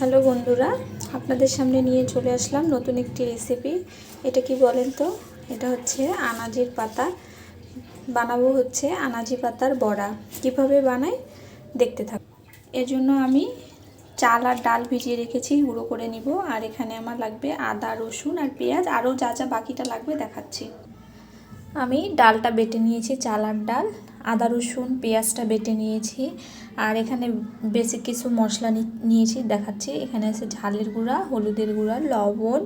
Hello বন্ধুরা, আপনাদের সামনে নিয়ে চলে আসলাম নতুন একটি রেসিপি এটা কি বলেন তো? এটা হচ্ছে আনাজির পাতা। বানাবো হচ্ছে আনাজি পাতার বড়া। কীভাবে বানাই? দেখতে থাক এর জন্য আমি চাল আর ডাল ভিজিয়ে রেখেছি, গুঁড়ো করে নিব। আর এখানে আমার লাগবে আদা, রসুন আর পেঁয়াজ। আরও যা যা বাকিটা লাগবে দেখাচ্ছি। আমি ডালটা বেটে নিয়েছি, চাল আর ডাল। আদা, রসুন, পেঁয়াজটা বেটে নিয়েছি। আর এখানে বেসিক কিছু মশলা নিয়েছি, দেখাচ্ছি। এখানে আছে ঝালের গুঁড়া, হলুদের গুঁড়া, লবণ,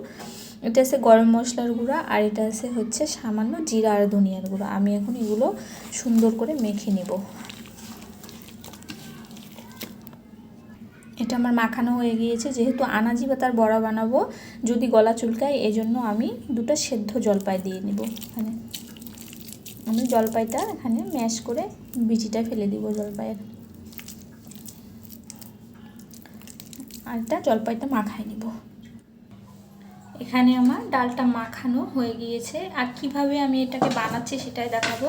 এটা আছে গরম মশলার গুঁড়া, আর এটা আছে হচ্ছে সামান্য জিরা আর ধনিয়ার গুঁড়া। আমি এখন এগুলো সুন্দর করে মেখে নেব। এটা আমার মাখানো হয়ে গিয়েছে। যেহেতু আনাজি পাতার বড়া বানাবো, যদি গলা চুলকায়, এজন্য আমি দুটো সেদ্ধ জলপাই দিয়ে নেব এখানে। আমি জলপাইটা এখানে ম্যাশ করে বিচিটা ফেলে দিব জলপাইয়ের। আর এটা জলপাইটা মাখাই নিব। এখানে আমার ডালটা মাখানো হয়ে গিয়েছে। আর কীভাবে আমি এটাকে বানাচ্ছি সেটাই দেখাবো।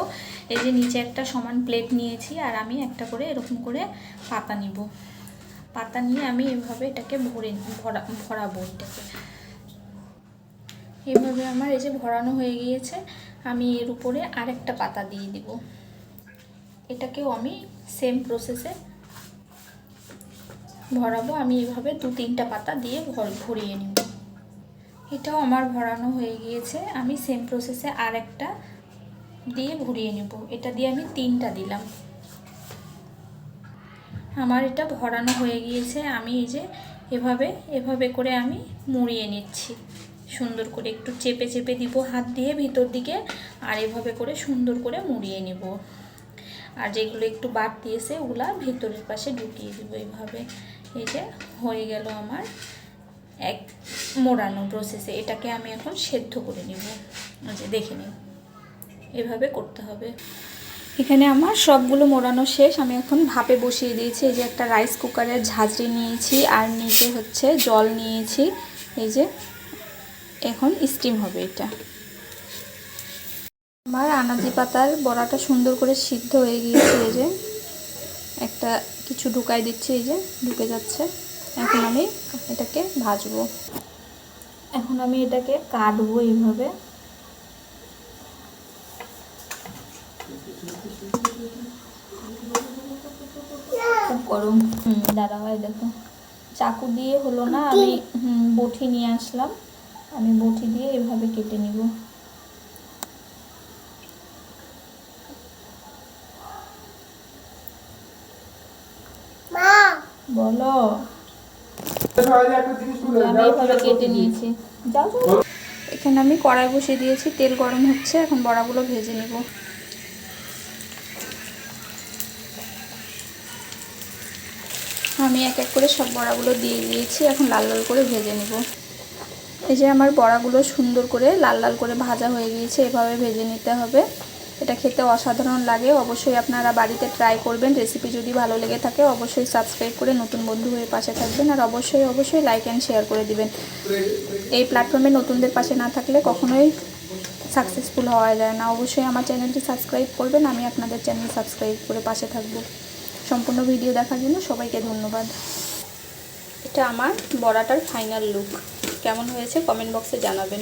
এই যে নিচে একটা সমান প্লেট নিয়েছি আর আমি একটা করে এরকম করে পাতা নিব। পাতা নিয়ে আমি এভাবে এটাকে ভরে ভরা, ভরাবো এটাকে। এইভাবে আমার এই যে ভরানো হয়ে গিয়েছে, আমি এর উপরে আরেকটা পাতা দিয়ে দিব। এটাকেও আমি সেম প্রসেসে ভরাবো, আমি এভাবে দু তিনটা পাতা দিয়ে ভরিয়ে নিব। এটাও আমার ভরানো হয়ে গিয়েছে। আমি সেম প্রসেসে আর একটা দিয়ে ভরিয়ে নেব। এটা দিয়ে আমি তিনটা দিলাম। আমার এটা ভরানো হয়ে গিয়েছে। আমি এই যে এভাবে এভাবে করে আমি মুড়িয়ে নিচ্ছি। সুন্দর করে একটু চেপে চেপে দিব হাত দিয়ে ভিতর দিকে আর এভাবে করে সুন্দর করে মুড়িয়ে নেব। আর যেগুলো একটু বাদ দিয়েছে, ওগুলা ভেতরের পাশে ঢুকিয়ে দিব এইভাবে এই যে হয়ে গেল আমার এক মোড়ানো প্রসেসে এটাকে আমি এখন সেদ্ধ করে নেব। যে দেখে নিই এভাবে করতে হবে। এখানে আমার সবগুলো মোড়ানো শেষ। আমি এখন ভাপে বসিয়ে দিয়েছি। এই যে একটা রাইস কুকারের ঝাঁঝরি নিয়েছি আর নিচে হচ্ছে জল নিয়েছি। এই যে এখন স্টিম হবে এটা। আমার আনাজি পাতার বড়াটা সুন্দর করে সিদ্ধ হয়ে গিয়েছে। এই যে একটা কিছু ঢুকাই দিচ্ছি, এই যে ঢুকে যাচ্ছে। এখন আমি এটাকে ভাজবো। এখন আমি এটাকে কাটবো এইভাবে। গরম। হুম দাদা হয় দেখো। চাকু দিয়ে হলো না, আমি, হুম, বটি নিয়ে আসলাম। আমি বটি দিয়ে এভাবে কেটে নিব। বলো। আমি এভাবে কেটে নিয়েছি। যাও এখানে আমি কড়াই বসিয়ে দিয়েছি তেল গরম হচ্ছে এখন বড়াগুলো ভেজে নিব। আমি এক এক করে সব বড়াগুলো দিয়ে দিয়েছি এখন লাল লাল করে ভেজে নিব। এই যে আমার বড়াগুলো সুন্দর করে লাল লাল করে ভাজা হয়ে গিয়েছে এভাবে ভেজে নিতে হবে। এটা খেতে অসাধারণ লাগে। অবশ্যই আপনারা বাড়িতে ট্রাই করবেন। রেসিপি যদি ভালো লেগে থাকে, অবশ্যই সাবস্ক্রাইব করে নতুন বন্ধু হয়ে পাশে থাকবেন। আর অবশ্যই অবশ্যই লাইক অ্যান্ড শেয়ার করে দিবেন। এই প্ল্যাটফর্মে নতুনদের পাশে না থাকলে কখনোই সাকসেসফুল হওয়া যায় না। অবশ্যই আমার চ্যানেলটি সাবস্ক্রাইব করবেন। আমি আপনাদের চ্যানেল সাবস্ক্রাইব করে পাশে থাকব। সম্পূর্ণ ভিডিও দেখার জন্য সবাইকে ধন্যবাদ। এটা আমার বড়াটার ফাইনাল লুক কেমন হয়েছে? কমেন্ট বক্সে জানাবেন।